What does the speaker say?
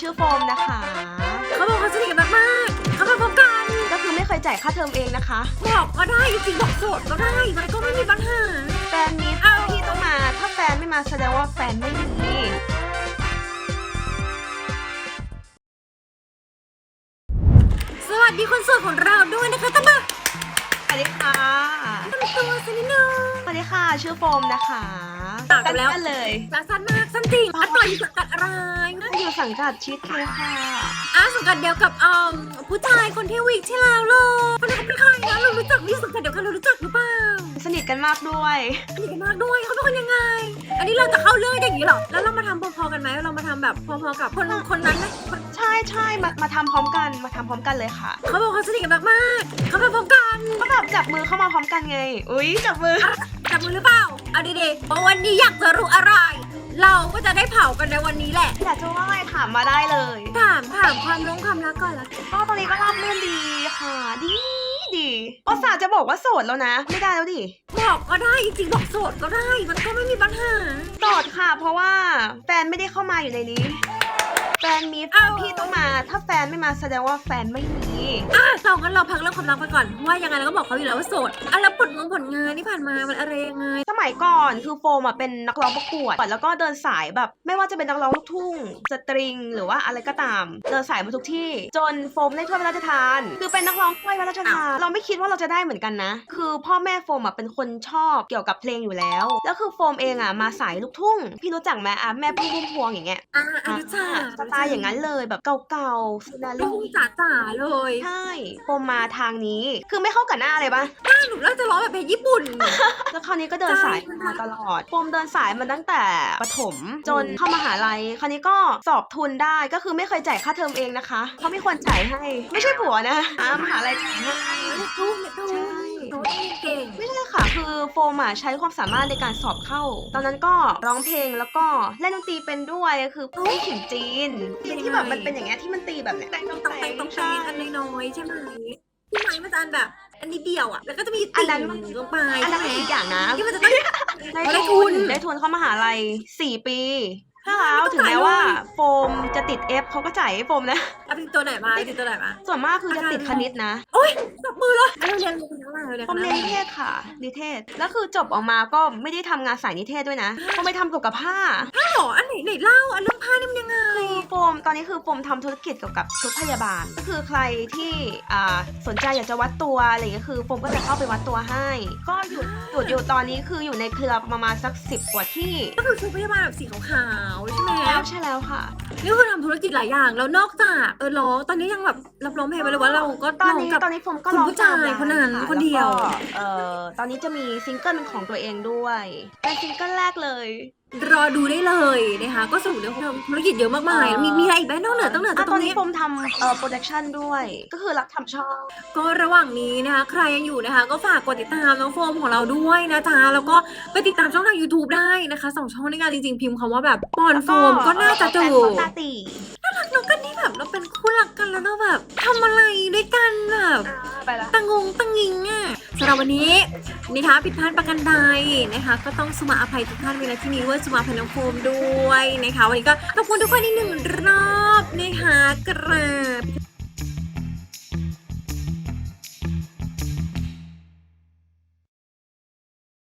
ชื่อโฟมนะคะ เขาบอกเขาสนิทกันมากๆเขามาพบกันก็คือไม่เคยจ่ายค่าเทอมเองนะคะบอกก็ได้จริงๆบอกโสดก็ได้มันก็ไม่มีปัญหา แฟนมีพี่ต้องมา ถ้าแฟนไม่มาแสดงว่าแฟนไม่มีสวัสดีคนโสดของเราด้วยนะคะตั้งมาสวัสดีค่ะตั้งตัวสักนิดนึงส วัสดีค่ะ ชื่อโฟมนะคะอะจบแล้วกันเลยรักสั้นมากสั้นจริงอัดต่อยอยู่สังกัดอะไรอยู่สังกัดชิดเคค่ะอะสังกัดเดียวกับอืมผู้ชายคนที่วิกที่แล้วเลยคนนั้นเขาเป็นใครนะเรารู้จักนี่สังกัดเดียวกันเรารู้จักหรือเปล่าสนิทกันมากด้วยสนิทกันมากด้วยเขาเป็นคนยังไง อันนี้เราจะเข้าเรื่องอย่างนี้เหรอแล้วเรามาทำพอๆกันไหมเรามาทำแบบพอๆกับคนคนนั้นไหมคนใช่ใช่มามาทำพร้อมกันมาทำพร้อมกันเลยค่ะ เขาบอกเขาสนิทกันมากๆเขามาพร้อมกัน ก็แบบจับมือเข้ามาพร้อมกันไง อุ้ยจับมือ จับมือหรือเปล่า เอาดีๆเพราะวันนี้อยากจะรู้อะไร เราก็จะได้เผากันในวันนี้แหละ อยากจะว่าอะไรถามมาได้เลย ถามถามความรู้ความรักก่อนละกันก็ตอนนี้ก็ราบรื่นดีค่ะ ดีดีภาษาห์จะบอกว่าโสดแล้วนะ ไม่ได้แล้วดิ บอกก็ได้จริงๆบอกโสดก็ได้ มันก็ไม่มีปัญหา โสดค่ะ เพราะว่าแฟนไม่ได้เข้ามาอยู่ในนี้แฟ นมีเอ้าพี่ต้องมา ถ้าแฟนไม่มาแสดงว่าแฟนไม่มีอะเรางั้นเราพักเรื่องความรักไปก่อนเพราะว่ายังไงเราก็บอกเขาอยู่แล้วว่าโสดอะแล้วผลงานผลงานที่ผ่านมามันอะไรยังไงส มัยก่อนคือโฟมอะเป็นนักร้องประกวด แล้วก็เดินสายแบบไม่ว่าจะเป็นนักร้องลูกทุ่ง สตริง หรือว่าอะไรก็ตาม เดินสายมาทุกที่ จนโฟมได้ถ้วยพระราชทาน คือเป็นนักร้องถ้วยพระราชทาน เราไม่คิดว่าเราจะได้เหมือนกันนะ คือพ่อแม่โฟมอะเป็นคนชอบเกี่ยวกับเพลงอยู่แล้ว แล้วคือโฟมเองอะมาสายลูกทุ่ง พี่รู้จักไหมอะแม่พุ่มพุ่มพวงอย่างเงี้ยอะอะรู้จักสไตล์อย่างนั้นเลยแบบเก่าๆซีนาลูรีกจ๋าจ๋าๆเลยใช่โฟมมาทางนี้ คือไม่เข้ากับหน้าเลยปะถ้าหนูน่าจะร้องแบบเพลงญี่ปุ่น แล้วคราวนี้ก็เดินสายมาตลอดโฟมเดินสายมาตั้งแต่ประถม จนเข้ามหาลัย คราวนี้ก็สอบทุนได้ก็คือไม่เคยจ่ายค่าเทอมเองนะคะเพราะมีคนจ่ายให้ ไม่ใช่ผัวนะมหาลัยจ่ายให้เด็กทุ่งเด็กทุ่งใช่หนูเองเก่งไม่ใช่ค่ะ คือโฟมอะใช้ความสามารถในการสอบเข้า ตอนนั้นก็ร้องเพลงแล้วก็เล่นดนตรีเป็นด้วยคือไม่ถึงจีนที่แบบมันเป็นอย่างเงี้ยที่มันตีแบบเนี้ยแต่งต้องแต่งต้องแต่งอันน้อยๆใช่ไหมพี่ไม้มันจะอันแบบ อันนี้เดียวอะ แล้วก็จะมีติ่งลงไปอันใช่นั้นไหมเป็นอีกอย่างนะ ที่มันจะต้อง ได้ได้ทุทุนนได้ทุนเข้ามหาลัยสี่ปีถ้าแล้วไม่ต้องถึงแม้จ่ายเลยว่า โฟมจะติด F เขาก็จ่ายให้โฟมนะ เอาเป็นตัวไหนมาเป็นตัวไหนมาส่วนมากคือจะติดคณิตนะโอ๊ยจับมือเลยเราเรียนเรียนทั้งวัน เลยโฟมเรียนนิเทศค่ะ นิเทศ แล้วคือจบออกมาก็ไม่ได้ทำงานสายนิเทศด้วยนะโฟมไปทำเกี่ยวกับผ้าผ้าหรออันไหนไหนเล่าอันเรื่องผ้านี่มันยังไง คือโฟมตอนนี้คือโฟมทำธุรกิจเกี่ยวกับชุดพยาบาล ก็คือใครที่อ่าสนใจอยากจะวัดตัวอะไรอย่างเงี้ยคือโฟมก็จะเข้าไปวัดตัวให้ ก็หยุดหยุดอยู่ตอนนี้คืออยู่ในเครือประมาณสักสิบกว่าที่ก็คือชุดพยาบาลแบบสีขาวๆใช่ไหมแล้วใช่แล้วค่ะ นี่คือทำธุรกิจหลายอย่าง แล้วนอกจากเออร้องตอนนี้ยังแบบรับร้องเพลงไปเลยว่าเราก็ตอนร้องนี้กับ ตอนนี้ผมก็คุณร้องผู้ชายตมร้คนนั้นค่ะคนเดียว แล้ก็เอ่อตอนนี้จะมีซิงเกิลเป็นของตัวเองด้วย เป็นซิงเกิลแรกเลย รอดูได้เลยนะคะก็สรุปแล้วทำธุรกิจเยอะมากมายแล้วมีมีอะไรอีกไหมนอกเหนือต้องเหนืออะจากตตอรนงนี้นี้ ผมทำเอ่อโปรดักชันด้วย ก็คือรับทำช่องก็ระหว่างนี้นะคะ ใครยังอยู่นะคะ ก็ฝากกดติดตามน้องโฟมของเราด้วยนะจ๊ะแล้วก็ไปติดตามช่องทาง YouTube ได้นะคะสองช่องด้วยกันจริงๆ พิมพ์คำว่าแบบปอนโฟมก็น่าจะจูแล้วก็ตาตีแล้วก็นี่แบบ เราเป็นคู่รักกันแล้วเราแบบทำอะไรด้วยกันแบบไปละตังงงตังงิงอะสำหรับวันนี้นิทาผิดพลาดประกันใดนะคะ ก็ต้องสมาอภัยทุกท่านเวลาที่นี้ด้วยสมาอภัยน้องโฟมด้วยนะคะ วันนี้ก็ขอบคุณทุกคนอีกหนึ่งรอบนะคะกราบ